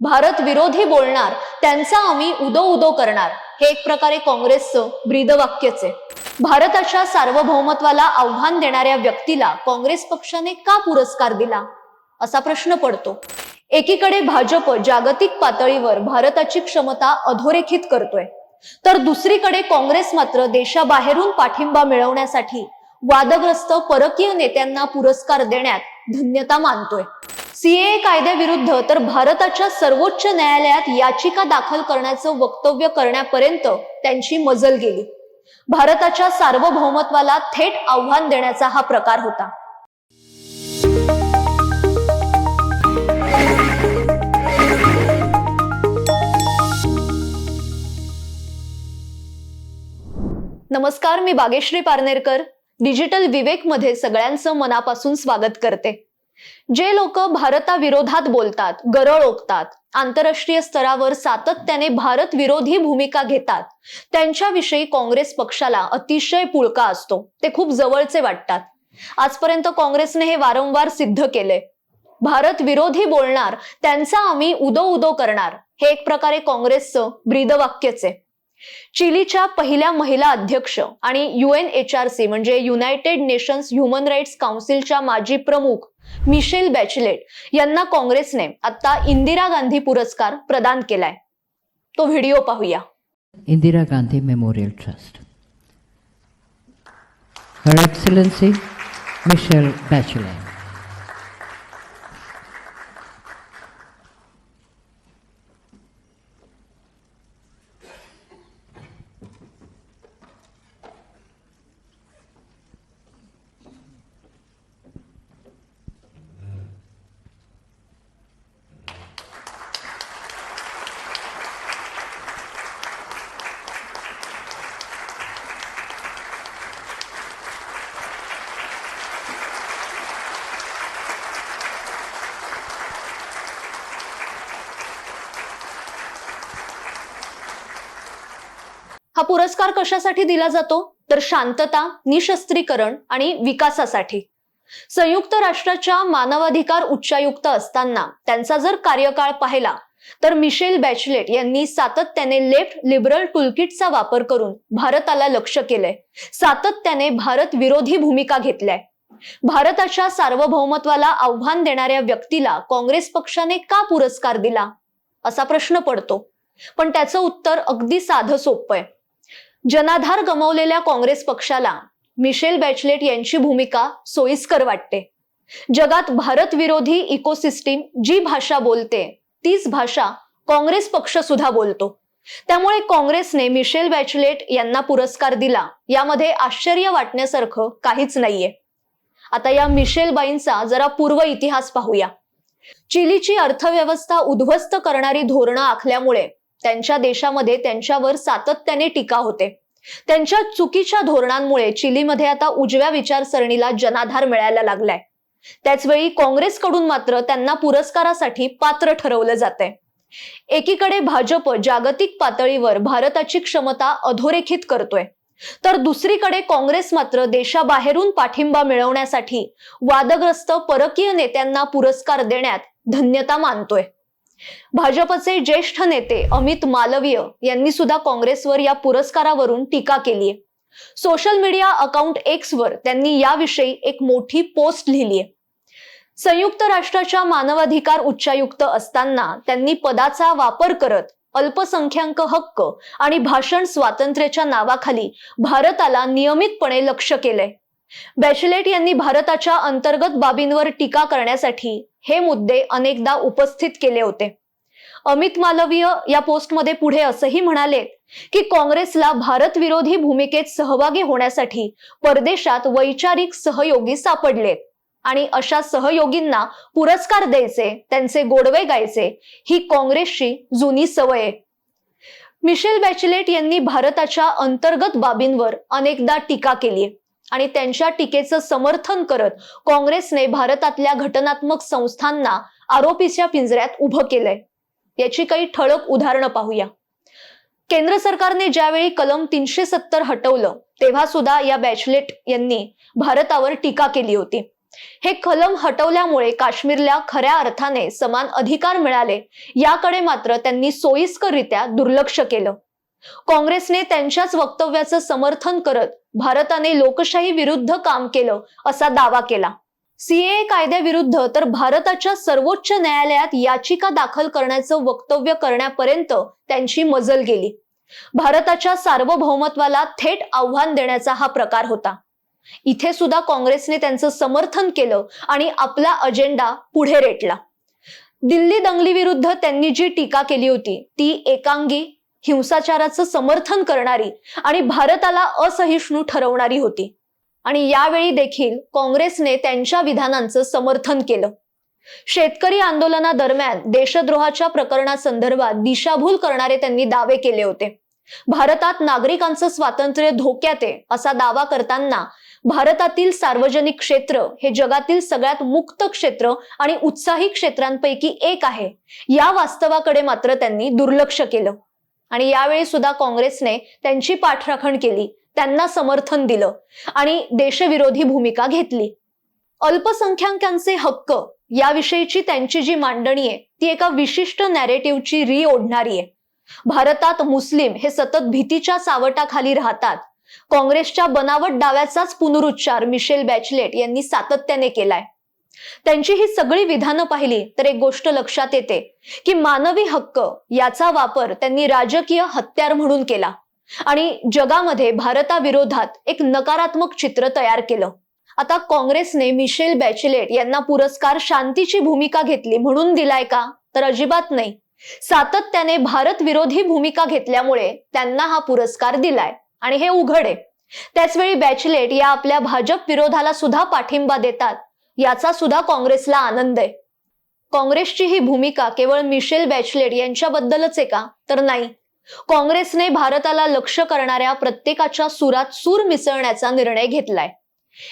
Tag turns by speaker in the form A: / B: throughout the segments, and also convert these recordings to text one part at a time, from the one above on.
A: भारत विरोधी बोलणार त्यांचा आम्ही उदो उदो करणार. हे एक प्रकारे काँग्रेसचं ब्रीदवाक्यच आहे. भारताच्या सार्वभौमत्वाला आव्हान देणाऱ्या व्यक्तीला काँग्रेस पक्षाने का पुरस्कार दिला? असा प्रश्न पडतो. एकीकडे भाजप जागतिक पातळीवर भारताची क्षमता अधोरेखित करतोय. तर दुसरीकडे काँग्रेस मात्र देशाबाहेरून पाठिंबा मिळवण्यासाठी वादग्रस्त परकीय नेत्यांना पुरस्कार देण्यात धन्यता मानतोय. सीए कायद्याविरुद्ध तर भारताच्या सर्वोच्च न्यायालयात याचिका दाखल करण्याचं वक्तव्य करण्यापर्यंत त्यांची मजल गेली. भारताच्या सार्वभौमत्वाला थेट आव्हान देण्याचा हा प्रकार होता. नमस्कार मी बागेश्री पारनेरकर. डिजिटल विवेकमध्ये सगळ्यांचं मनापासून स्वागत करते. जे लोक भारताविरोधात बोलतात गरळ ओकतात आंतरराष्ट्रीय स्तरावर सातत्याने भारत विरोधी भूमिका घेतात त्यांच्याविषयी काँग्रेस पक्षाला अतिशय पुळका असतो ते खूप जवळचे वाटतात. आजपर्यंत काँग्रेसने हे वारंवार सिद्ध केले. भारत विरोधी बोलणार त्यांचा आम्ही उदो उदो करणार हे एक प्रकारे काँग्रेसचं ब्रीदवाक्यच आहे. चिलीच्या पहिल्या महिला अध्यक्ष आणि युएन एच आर सी म्हणजे युनायटेड नेशन्स ह्युमन राईट्स काउन्सिलच्या माजी प्रमुख मिशेल बॅचलेट यांना काँग्रेसने आता इंदिरा गांधी पुरस्कार प्रदान केलाय. तो व्हिडिओ पाहूया.
B: Indira Gandhi memorial trust. Her Excellency Michelle Bachelet.
A: हा पुरस्कार कशासाठी दिला जातो? तर शांतता निशस्त्रीकरण आणि विकासासाठी. संयुक्त राष्ट्राच्या मानवाधिकार उच्चायुक्त असताना त्यांचा जर कार्यकाळ पाहिला तर मिशेल बॅचलेट यांनी सातत्याने लेफ्ट लिबरल टूलकिटचा वापर करून भारताला लक्ष केलंय. सातत्याने भारत विरोधी भूमिका घेतल्याय. भारताच्या सार्वभौमत्वाला आव्हान देणाऱ्या व्यक्तीला काँग्रेस पक्षाने का पुरस्कार दिला? असा प्रश्न पडतो. पण त्याचं उत्तर अगदी साधं सोपं आहे. जनाधार गमावलेल्या काँग्रेस पक्षाला मिशेल बॅचलेट यांची भूमिका सोयीस्कर वाटते. जगात भारत विरोधी इकोसिस्टीम जी भाषा बोलते तीच भाषा काँग्रेस पक्ष सुद्धा बोलतो. त्यामुळे काँग्रेसने मिशेल बॅचलेट यांना पुरस्कार दिला. यामध्ये आश्चर्य वाटण्यासारखं काहीच नाहीये. आता या मिशेल बाईंचा जरा पूर्व इतिहास पाहूया. चिलीची अर्थव्यवस्था उद्ध्वस्त करणारी धोरणं आखल्यामुळे त्यांच्या देशामध्ये त्यांच्यावर सातत्याने टीका होते. त्यांच्या चुकीच्या धोरणांमुळे चिलीमध्ये आता उजव्या विचारसरणीला जनाधार मिळायला लागलाय. त्याचवेळी काँग्रेसकडून मात्र त्यांना पुरस्कारासाठी पात्र ठरवलं जाते एकीकडे भाजप जागतिक पातळीवर भारताची क्षमता अधोरेखित करतोय. तर दुसरीकडे काँग्रेस मात्र देशाबाहेरून पाठिंबा मिळवण्यासाठी वादग्रस्त परकीय नेत्यांना पुरस्कार देण्यात धन्यता मानतोय. भाजपचे ज्येष्ठ नेते अमित मालवीय यांनी सुद्धा काँग्रेसवर या पुरस्कारावरून टीका केली आहे. सोशल मीडिया अकाउंट एक्स वर त्यांनी याविषयी एक मोठी पोस्ट लिहिली आहे. संयुक्त राष्ट्राच्या मानवाधिकार उच्चायुक्त असताना त्यांनी पदाचा वापर करत अल्पसंख्याक हक्क आणि भाषण स्वातंत्र्याच्या नावाखाली भारताला नियमितपणे लक्ष केलंय. बॅचलेट यांनी भारताच्या अंतर्गत बाबींवर टीका करण्यासाठी हे मुद्दे अनेकदा उपस्थित केले होते. अमित मालवीय या पोस्टमध्ये पुढे असंही म्हणाले की काँग्रेसला भारत विरोधी भूमिकेत सहभागी होण्यासाठी परदेशात वैचारिक सहयोगी सापडलेत आणि अशा सहयोगींना पुरस्कार द्यायचे त्यांचे गोडवे गायचे ही काँग्रेसची जुनी सवय आहे. मिशेल बॅचलेट यांनी भारताच्या अंतर्गत बाबींवर अनेकदा टीका केली आणि त्यांच्या टीकेचं समर्थन करत काँग्रेसने भारतातल्या घटनात्मक संस्थांना आरोपीच्या पिंजऱ्यात उभं केलंय. याची काही ठळक उदाहरणं पाहूया. केंद्र सरकारने ज्यावेळी कलम तीनशे सत्तर हटवलं तेव्हा सुद्धा या बॅचलेट यांनी भारतावर टीका केली होती. हे कलम हटवल्यामुळे काश्मीरला खऱ्या अर्थाने समान अधिकार मिळाले याकडे मात्र त्यांनी सोयीस्कररित्या दुर्लक्ष केलं. काँग्रेसने त्यांच्याच वक्तव्याचं समर्थन करत भारताने लोकशाही विरुद्ध काम केलं असा दावा केला. सीए कायद्याविरुद्ध तर भारताच्या सर्वोच्च न्यायालयात याचिका दाखल करण्याचं वक्तव्य करण्यापर्यंत त्यांची मजल गेली. भारताच्या सार्वभौमत्वाला थेट आव्हान देण्याचा हा प्रकार होता. इथे सुद्धा काँग्रेसने त्यांचं समर्थन केलं आणि आपला अजेंडा पुढे रेटला. दिल्ली दंगली विरुद्ध त्यांनी जी टीका केली होती ती एकांगी हिंसाचाराचं समर्थन करणारी आणि भारताला असहिष्णू ठरवणारी होती. आणि यावेळी देखील काँग्रेसने त्यांच्या विधानांचं समर्थन केलं. शेतकरी आंदोलनादरम्यान देशद्रोहाच्या प्रकरणासंदर्भात दिशाभूल करणारे त्यांनी दावे केले होते. भारतात नागरिकांचं स्वातंत्र्य धोक्यात आहे असा दावा करताना भारतातील सार्वजनिक क्षेत्र हे जगातील सगळ्यात मुक्त क्षेत्र आणि उत्साही क्षेत्रांपैकी एक आहे. या वास्तवाकडे मात्र त्यांनी दुर्लक्ष केलं. आणि यावेळी सुद्धा काँग्रेसने त्यांची पाठराखण केली. त्यांना समर्थन दिलं. आणि देशविरोधी भूमिका घेतली. अल्पसंख्याकांचे हक्क याविषयीची त्यांची जी मांडणी आहे ती एका विशिष्ट नॅरेटिव्हची री ओढणारी आहे. भारतात मुस्लिम हे सतत भीतीच्या सावटाखाली राहतात. काँग्रेसच्या बनावट डाव्याचाच पुनरुच्चार मिशेल बॅचलेट यांनी सातत्याने केलाय. त्यांची ही सगळी विधानं पाहिली तर एक गोष्ट लक्षात येते की मानवी हक्क याचा वापर त्यांनी राजकीय हत्यार म्हणून केला. आणि जगामध्ये भारताविरोधात एक नकारात्मक चित्र तयार केलं. आता काँग्रेसने मिशेल बॅचलेट यांना पुरस्कार शांतीची भूमिका घेतली म्हणून दिलाय का? तर अजिबात नाही. सातत्याने भारत विरोधी भूमिका घेतल्यामुळे त्यांना हा पुरस्कार दिलाय. आणि हे उघड आहे. त्याचवेळी बॅचलेट या आपल्या भाजप विरोधाला सुद्धा पाठिंबा देतात. याचा सुद्धा काँग्रेसला आनंद आहे. काँग्रेसची ही भूमिका केवळ मिशेल बॅचलेट यांच्याबद्दलच आहे का? तर नाही. काँग्रेसने भारताला लक्ष करणाऱ्या प्रत्येकाच्या सुरात सूर मिसळण्याचा निर्णय घेतलाय.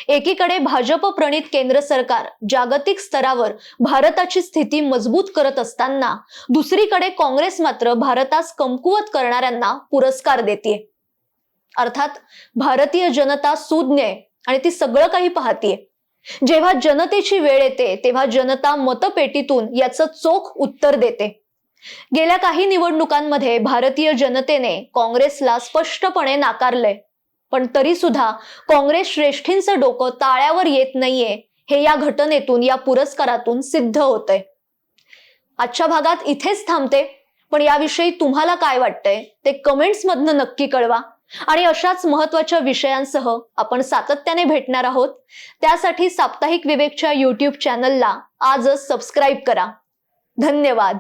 A: एकीकडे भाजप प्रणित केंद्र सरकार जागतिक स्तरावर भारताची स्थिती मजबूत करत असताना दुसरीकडे काँग्रेस मात्र भारतास कमकुवत करणाऱ्यांना पुरस्कार देते अर्थात भारतीय जनता सुज्ञ आहे आणि ती सगळं काही पाहतीये. जेव्हा जनतेची वेळ येते तेव्हा जनता मतपेटीतून याचं चोख उत्तर देते. गेल्या काही निवडणुकांमध्ये भारतीय जनतेने काँग्रेसला स्पष्टपणे नाकारलंय. पण तरी सुद्धा काँग्रेस श्रेष्ठींचं डोकं ताळ्यावर येत नाहीये हे या घटनेतून या पुरस्कारातून सिद्ध होतंय. आजच्या भागात इथेच थांबते पण याविषयी तुम्हाला काय वाटतंय ते कमेंट्स मधनं नक्की कळवा. आणि अशाच महत्त्वाच्या विषयांसह आपण सातत्याने भेटणार आहोत. त्यासाठी साप्ताहिक विवेकच्या युट्यूब चॅनलला आजच सबस्क्राईब करा. धन्यवाद.